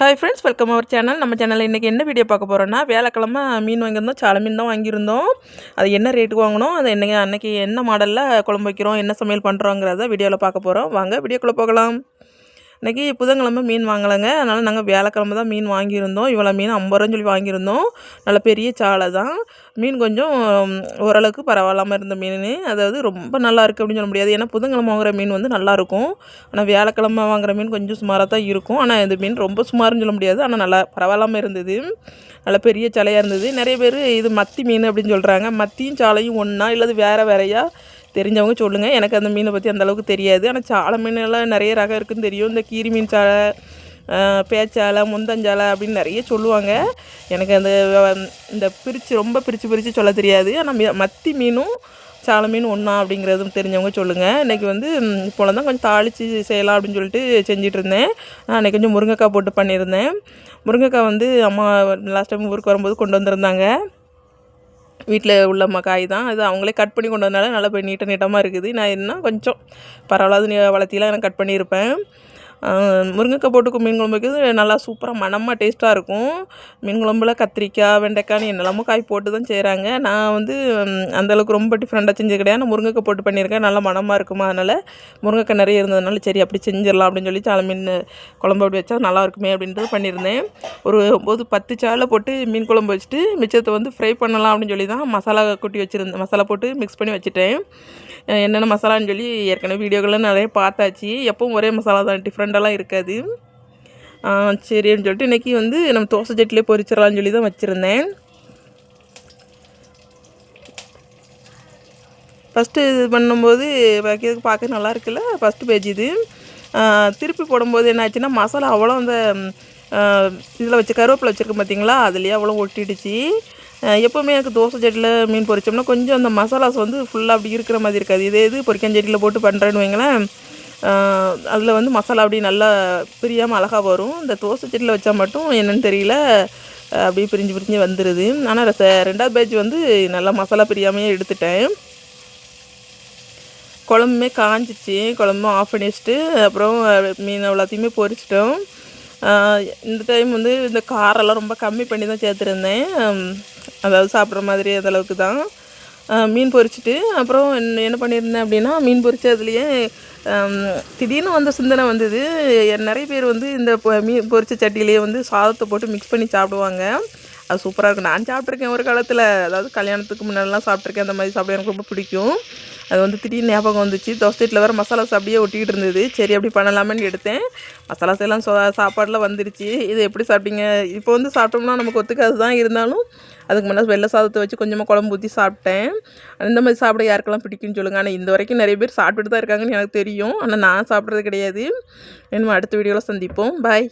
Hi friends welcome our channel நம்ம சேனலில் இன்றைக்கி என்ன வீடியோ பார்க்க போகிறோன்னா வேலைக்கிழமை மீன் வாங்கியிருந்தோம் சாலை மீன் தான் வாங்கியிருந்தோம். அது என்ன ரேட்டுக்கு வாங்கினோம் அது என்னங்க அன்றைக்கி என்ன மாடலில் குழம்பு வைக்கிறோம் என்ன சமையல் பண்ணுறோங்கிறத வீடியோவில் பார்க்க போகிறோம் வாங்க வீடியோக்குள்ளே போகலாம். இன்றைக்கி புதன்கிழமை மீன் வாங்கலைங்க. அதனால் நாங்கள் வியாழக்கிழமை தான் மீன் வாங்கியிருந்தோம். இவ்வளோ மீன் ஐம்பது ரூபான்னு சொல்லி வாங்கியிருந்தோம். நல்ல பெரிய சாலை தான். மீன் கொஞ்சம் ஓரளவுக்கு பரவாயில்லாமல் இருந்த மீன். அதாவது ரொம்ப நல்லா இருக்குது அப்படின்னு சொல்ல முடியாது. ஏன்னா புதன்கிழமை வாங்குற மீன் வந்து நல்லாயிருக்கும் ஆனால் வியாழக்கிழமை வாங்குற மீன் கொஞ்சம் சுமாராக தான் இருக்கும். ஆனால் இந்த மீன் ரொம்ப சுமார்னு சொல்ல முடியாது. ஆனால் நல்லா பரவாயில்லாமல் இருந்தது. நல்ல பெரிய சாலையாக இருந்தது. நிறைய பேர் இது மத்தி மீன் அப்படின்னு சொல்கிறாங்க மத்தியும் சாலையும் ஒன்றா இல்லது வேறு வேறையாக தெரிஞ்சவங்க சொல்லுங்கள் எனக்கு அந்த மீனை பற்றி அந்தளவுக்கு தெரியாது. ஆனால் சாலை மீனெல்லாம் நிறைய ரகம் இருக்குதுன்னு தெரியும். இந்த கீரி மீன் சாலை பேச்சாலை முந்தஞ்சாலை அப்படின்னு நிறைய சொல்லுவாங்க. எனக்கு அந்த இந்த பிரித்து ரொம்ப பிரித்து பிரித்து சொல்ல தெரியாது. ஆனால் மத்தி மீனும் சாலை மீன் ஒன்றா அப்படிங்கிறதும் தெரிஞ்சவங்க சொல்லுங்கள் இன்றைக்கி வந்து இப்போல தான் கொஞ்சம் தாளித்து செய்யலாம் அப்படின்னு சொல்லிட்டு செஞ்சிட்டு இருந்தேன் நான் அன்றைக்கி கொஞ்சம் முருங்கைக்காய் போட்டு பண்ணியிருந்தேன். முருங்கைக்காய் வந்து அம்மா லாஸ்ட் டைம் ஊருக்கு வரும்போது கொண்டு வந்திருந்தாங்க. வீட்டில் உள்ள காய் தான். அது அவங்களே கட் பண்ணி கொண்டு வந்தனால நல்லா போய் நீட்ட நீட்டமாக இருக்குது. நான் என்ன கொஞ்சம் பரவாயில்லாத வளர்த்திலாம் நான் கட் பண்ணியிருப்பேன். முருங்கைக்காய் போட்டு மீன் குழம்பு வைக்கிறது நல்லா சூப்பராக மனமாக டேஸ்ட்டாக இருக்கும். மீன் குழம்புல கத்திரிக்காய் வெண்டைக்காய் என்னெல்லாமோ காய் போட்டு தான் செய்கிறாங்க நான் வந்து அந்தளவுக்கு ரொம்ப டிஃப்ரெண்ட்டாக செஞ்சது கிடையாது நான் முருங்கைக்காய் போட்டு பண்ணியிருக்கேன். நல்லா மனமாக இருக்குமா? அதனால் முருங்கைக்காய் நிறைய இருந்ததுனால சரி அப்படி செஞ்சிடலாம் அப்படின்னு சொல்லி சாலை மீன் குழம்பு அப்படி வச்சா நல்லா இருக்குமே அப்படின்றது பண்ணியிருந்தேன். ஒரு ஒம்பது பத்து சாலை போட்டு மீன் குழம்பு வச்சுட்டு மிச்சத்தை வந்து ஃப்ரை பண்ணலாம் அப்படின்னு சொல்லி தான் மசாலா கொட்டி வச்சுருந்தேன் மசாலா போட்டு மிக்ஸ் பண்ணி வச்சுட்டேன். என்னென்ன மசாலான்னு சொல்லி ஏற்கனவே வீடியோக்கெல்லாம் நிறைய பார்த்தாச்சு. எப்பவும் ஒரே மசாலா தான் டிஃப்ரெண்ட் டிஃப்ரெண்ட்டெல்லாம் இருக்காது. சரின்னு சொல்லிட்டு இன்றைக்கி வந்து நம்ம தோசை சட்டிலே பொரிச்சிடலாம்னு சொல்லி தான் வச்சுருந்தேன். ஃபஸ்ட்டு இது பண்ணும்போது வைக்கிறதுக்கு பார்க்க நல்லா இருக்குல்ல? ஃபஸ்ட்டு பேஜ் இது. திருப்பி போடும்போது என்ன ஆச்சுன்னா மசாலா அவ்வளோ அந்த இதில் வச்சு கருவேப்பிலை வச்சுருக்கோம் பார்த்தீங்களா அதுலேயே அவ்வளோ ஒட்டிடுச்சு. எப்போவுமே எனக்கு தோசை செடியில் மீன் பொரிச்சோம்னா கொஞ்சம் அந்த மசாலாஸ் வந்து ஃபுல்லாக அப்படி இருக்கிற மாதிரி இருக்காது. இதே இது பொரிக்கஞ்சட்டியில் போட்டு பண்ணுறேன்னு வைங்களேன். அதில் வந்து மசாலா அப்படி நல்லா பிரியாமல் அழகாக வரும். இந்த தோசை செடியில் வச்சா மட்டும் என்னென்னு தெரியல. அப்படியே பிரிஞ்சு பிரிஞ்சு வந்துடுது ஆனால் ச ரெண்டாவது பேட்ச் வந்து நல்லா மசாலா பிரியாமையே எடுத்துட்டேன். குழம்புமே காஞ்சிச்சு. குழம்பும் ஆஃப் பண்ணி வச்சுட்டு அப்புறம் மீன் எல்லாத்தையுமே பொரிச்சிட்டோம். இந்த டைம் வந்து இந்த காரெல்லாம் ரொம்ப கம்மி பண்ணி தான் சேர்த்துருந்தேன். அதாவது சாப்பிட்ற மாதிரி அந்தளவுக்கு தான். மீன் பொரிச்சிட்டு அப்புறம் என்ன என்ன பண்ணியிருந்தேன் அப்படின்னா மீன் பொரிச்சதுலேயே திடீர்னு வந்த சிந்தனை வந்தது. நிறைய பேர் வந்து இந்த மீன் பொரிச்ச சட்டிலேயே வந்து சாதத்தை போட்டு மிக்ஸ் பண்ணி சாப்பிடுவாங்க. அது சூப்பராக இருக்கும். நான் சாப்பிட்ருக்கேன் ஒரு காலத்தில். அதாவது கல்யாணத்துக்கு முன்னாடிலாம் சாப்பிட்ருக்கேன் அந்த மாதிரி சாப்பிட எனக்கு ரொம்ப பிடிக்கும். அது வந்து திடீர்னு ஞாபகம் வந்துச்சு. தோசை வீட்டில் வேறு மசாலாஸ் அப்படியே ஒட்டிக்கிட்டு இருந்தது. சரி அப்படி பண்ணலாமேன்னு எடுத்தேன். மசாலாஸ் எல்லாம் சோ சாப்பாடெலாம் வந்துருச்சு. இது எப்படி சாப்பிட்டீங்க? இப்போ வந்து சாப்பிட்டோம்னா நமக்கு ஒத்துக்காது தான் இருந்தாலும் அதுக்கு முன்னே வெள்ளை சாதத்தை வச்சு கொஞ்சமாக குழம்பு ஊற்றி சாப்பிட்டேன். அந்த மாதிரி சாப்பிட யாருக்கெல்லாம் பிடிக்கும்னு சொல்லுங்கள் ஆனால் இந்த வரைக்கும் நிறைய பேர் சாப்பிட்டுட்டு தான் இருக்காங்கன்னு எனக்கு தெரியும். ஆனால் நான் சாப்பிட்றது கிடையாது. இன்னும் அடுத்த வீடியோவில் சந்திப்போம். பாய்